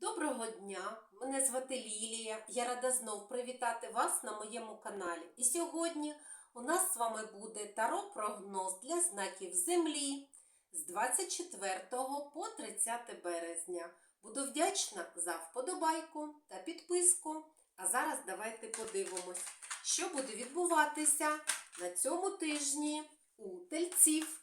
Доброго дня! Мене звати Лілія. Я рада знов привітати вас на моєму каналі. І сьогодні у нас з вами буде таро-прогноз для знаків Землі з 24 по 30 березня. Буду вдячна за вподобайку та підписку. А зараз давайте подивимось, що буде відбуватися на цьому тижні у тельців.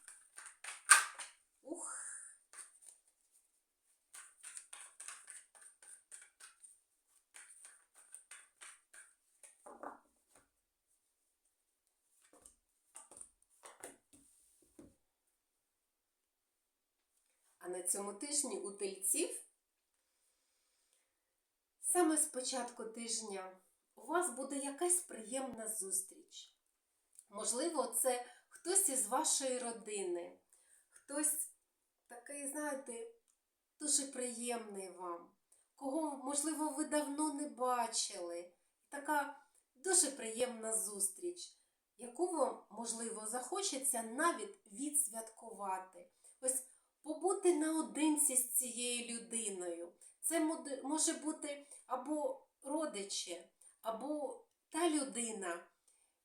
А на цьому тижні у тельців саме з початку тижня у вас буде якась приємна зустріч. Можливо, це хтось із вашої родини, хтось такий, знаєте, дуже приємний вам, кого, можливо, ви давно не бачили. Така дуже приємна зустріч, яку вам, можливо, захочеться навіть відсвяткувати. Ось побути наодинці з цією людиною. Це може бути або родичі, або та людина,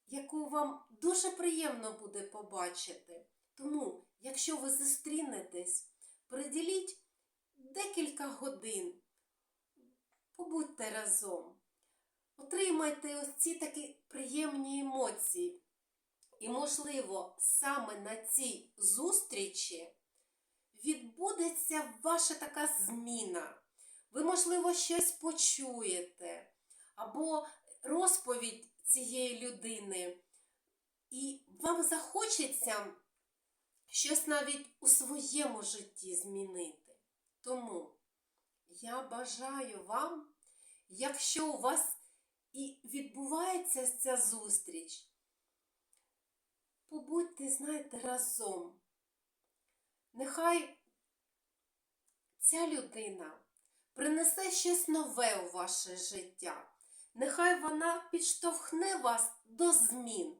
яку вам дуже приємно буде побачити. Тому, якщо ви зустрінетесь, приділіть декілька годин, побудьте разом, отримайте ось ці такі приємні емоції. І, можливо, саме на цій зустрічі відбудеться ваша така зміна. Ви, можливо, щось почуєте, або розповідь цієї людини, і вам захочеться щось навіть у своєму житті змінити. Тому я бажаю вам, якщо у вас і відбувається ця зустріч, побудьте, знаєте, разом. Нехай ця людина принесе щось нове у ваше життя. Нехай вона підштовхне вас до змін,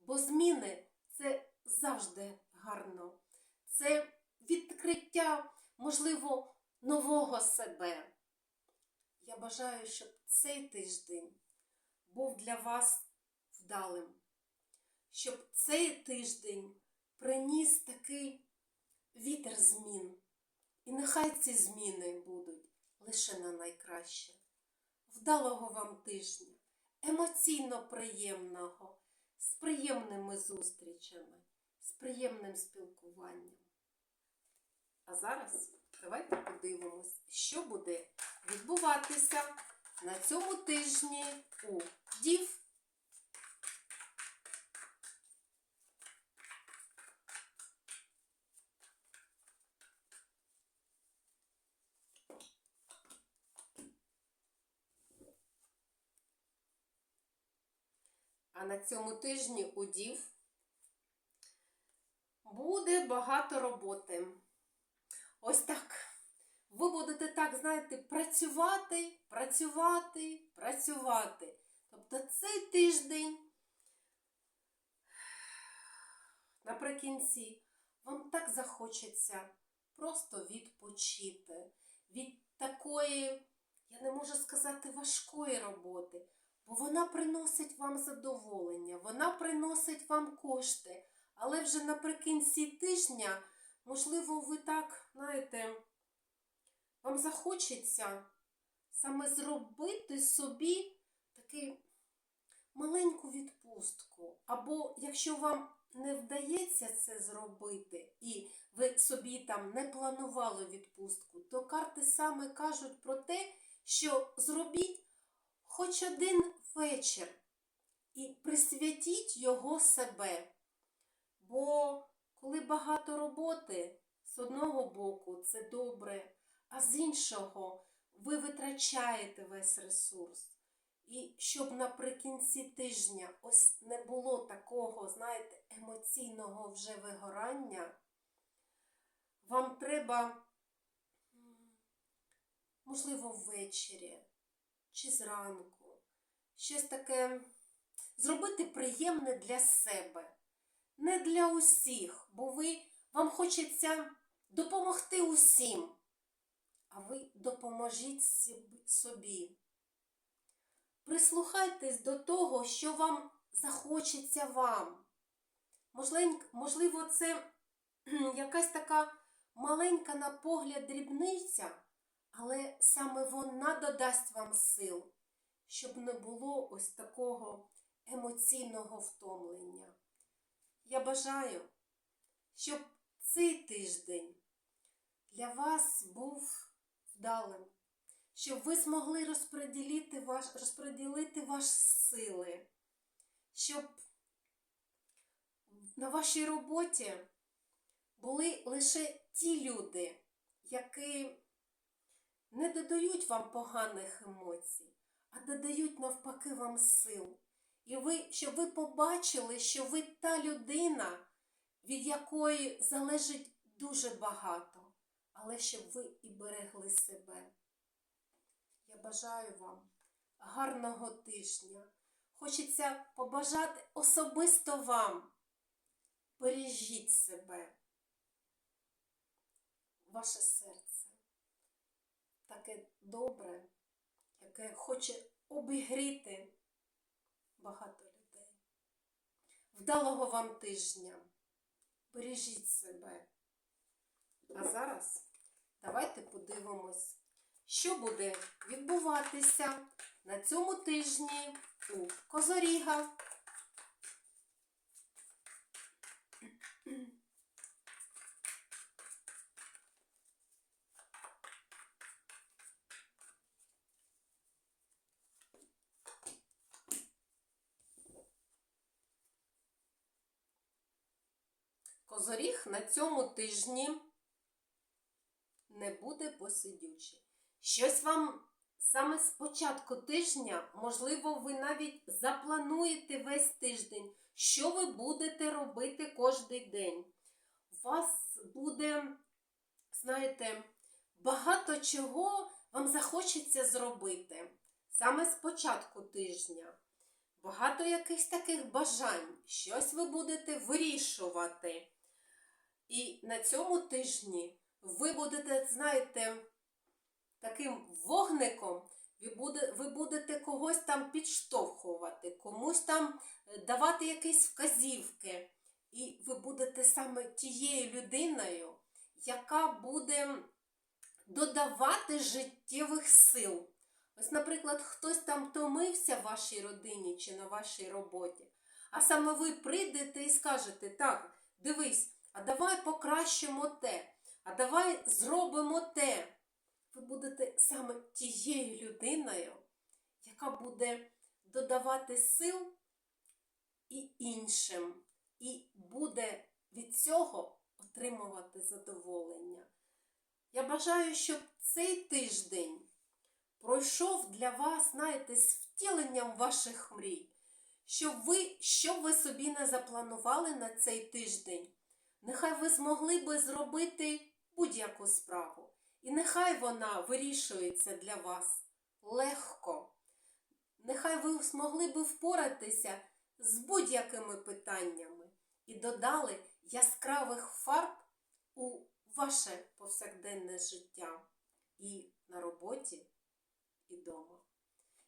бо зміни це завжди гарно. Це відкриття, можливо, нового себе. Я бажаю, щоб цей тиждень був для вас вдалим, щоб цей тиждень приніс такий вітер змін. І нехай ці зміни будуть лише на найкраще. Вдалого вам тижня, емоційно приємного, з приємними зустрічами, з приємним спілкуванням. А зараз давайте подивимось, що буде відбуватися на цьому тижні у Дів. А на цьому тижні у Дів буде багато роботи. Ось так. Ви будете так, знаєте, працювати, працювати, працювати. Тобто цей тиждень наприкінці вам так захочеться просто відпочити від такої, я не можу сказати, важкої роботи, бо вона приносить вам задоволення, вона приносить вам кошти. Але вже наприкінці тижня, можливо, ви так, знаєте, вам захочеться саме зробити собі таку маленьку відпустку. Або якщо вам не вдається це зробити, і ви собі там не планували відпустку, то карти саме кажуть про те, що зробіть хоч один вечір і присвятіть його себе. Бо коли багато роботи, з одного боку це добре, а з іншого ви витрачаєте весь ресурс. І щоб наприкінці тижня ось не було такого, знаєте, емоційного вже вигорання, вам треба, можливо, ввечері чи зранку щось таке зробити приємне для себе не для усіх, бо ви вам хочеться допомогти усім. а ви допоможіть собі. Прислухайтесь до того, що вам захочеться вам. Можливо, це якась така маленька на погляд дрібниця, але саме вона додасть вам сил, щоб не було ось такого емоційного втомлення. Я бажаю, щоб цей тиждень для вас був вдалим, щоб ви змогли розподілити, ваш, розподілити ваші сили, щоб на вашій роботі були лише ті люди, які не додають вам поганих емоцій, а додають навпаки вам сил. І ви, щоб ви побачили, що ви та людина, від якої залежить дуже багато, але щоб ви і берегли себе. Я бажаю вам гарного тижня. Хочеться побажати особисто вам. Бережіть себе, ваше серце, таке добре, яке хоче обігріти багато людей. Вдалого вам тижня. Бережіть себе. А зараз давайте подивимось, що буде відбуватися на цьому тижні у Козоріга. Козоріг на цьому тижні не буде посидючий. Щось вам саме з початку тижня, можливо, ви навіть заплануєте весь тиждень, що ви будете робити кожен день. У вас буде, знаєте, багато чого вам захочеться зробити саме з початку тижня. Багато якихось таких бажань, щось ви будете вирішувати. І на цьому тижні ви будете, знаєте, таким вогником, ви, будете когось там підштовхувати, комусь там е, давати якісь вказівки. І ви будете саме тією людиною, яка буде додавати життєвих сил. Ось, наприклад, хтось там томився в вашій родині чи на вашій роботі, а саме ви прийдете і скажете, так, дивись, а давай покращимо те, а давай зробимо те. Ви будете саме тією людиною, яка буде додавати сил і іншим, і буде від цього отримувати задоволення. Я бажаю, щоб цей тиждень пройшов для вас, знаєте, з втіленням ваших мрій, щоб ви, що ви собі не запланували на цей тиждень, нехай ви змогли би зробити будь-яку справу. І нехай вона вирішується для вас легко. Нехай ви змогли би впоратися з будь-якими питаннями і додали яскравих фарб у ваше повсякденне життя і на роботі, і вдома.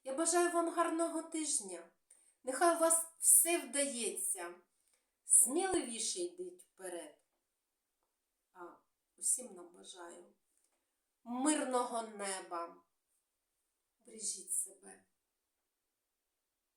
Я бажаю вам гарного тижня. Нехай у вас все вдається. Сміливіше йдіть вперед. А усім нам бажаю мирного неба. Бережіть себе.